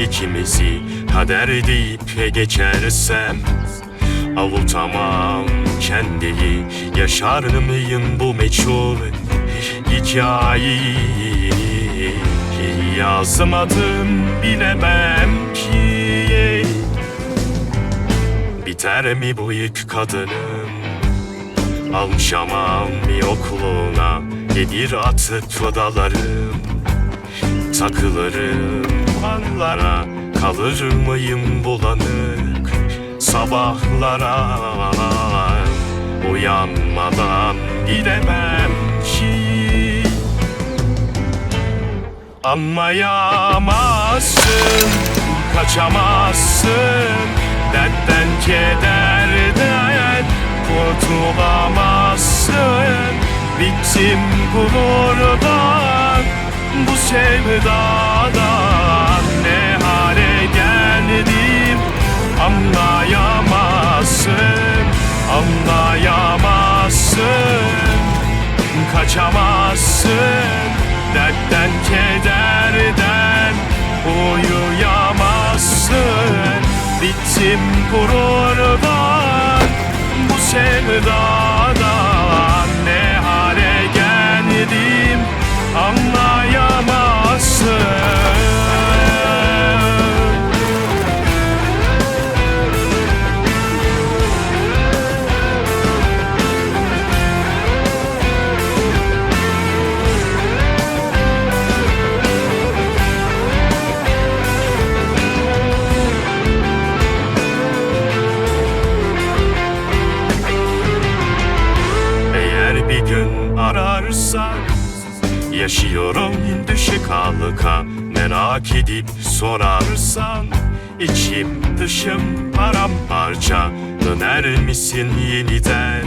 ikimizi kader deyip geçersem Avutamam kendimi Yaşar mıyım bu meçhul hikayeyi? Yazmadım bilemem ki. Biter mi bu yük kadının Almışamam yokluğuna. Gelir atıp dalarım Takılırım anlara Kalır mıyım bulanık Sabahlara Uyanmadan gidemem ki. Anlayamazsın Kaçamazsın. Dertten kederden Kurtulamazsın. Bittim gururdan Bu sevdadan Ne hale geldim? Anlayamazsın Anlayamazsın. Kaçamazsın Dertten kederden Uyuyamazsın. Bittim gururdan Bu sevdadan gün ararsan Yaşıyorum düşük halka Merak edip sorarsan içim dışım paramparça Döner misin yeniden?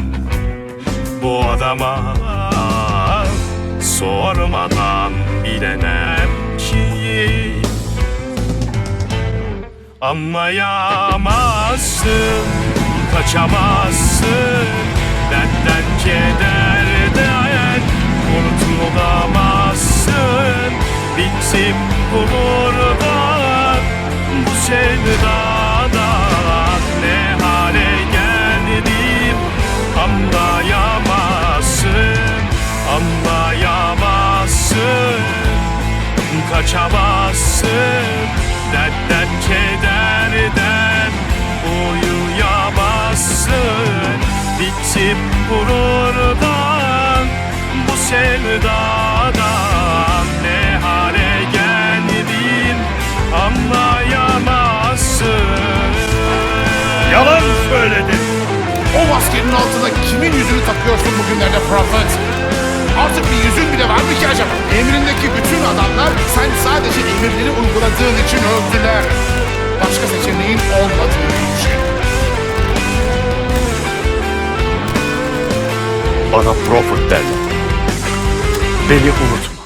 Bu adama Sormadan bilemem ki. Anlayamazsın, kaçamazsın Benden kederden Bittim gururdan, bu sevdadan Ne hale geldim? Anlayamazsın Anlayamazsın. Kaçamazsın Dertten kederden uyuyamazsın. Bittim gururdan bu sevdadan söyledin. O maskenin altına kimin yüzünü takıyorsun bugünlerde Prophet? Artık bir yüzün bile var mı ki acaba? Emrindeki bütün adamlar sen sadece emirleri uyguladığın için öldüler. Başka seçeneğin olmadığını düşün. Bana Crawford derler. Beni unut.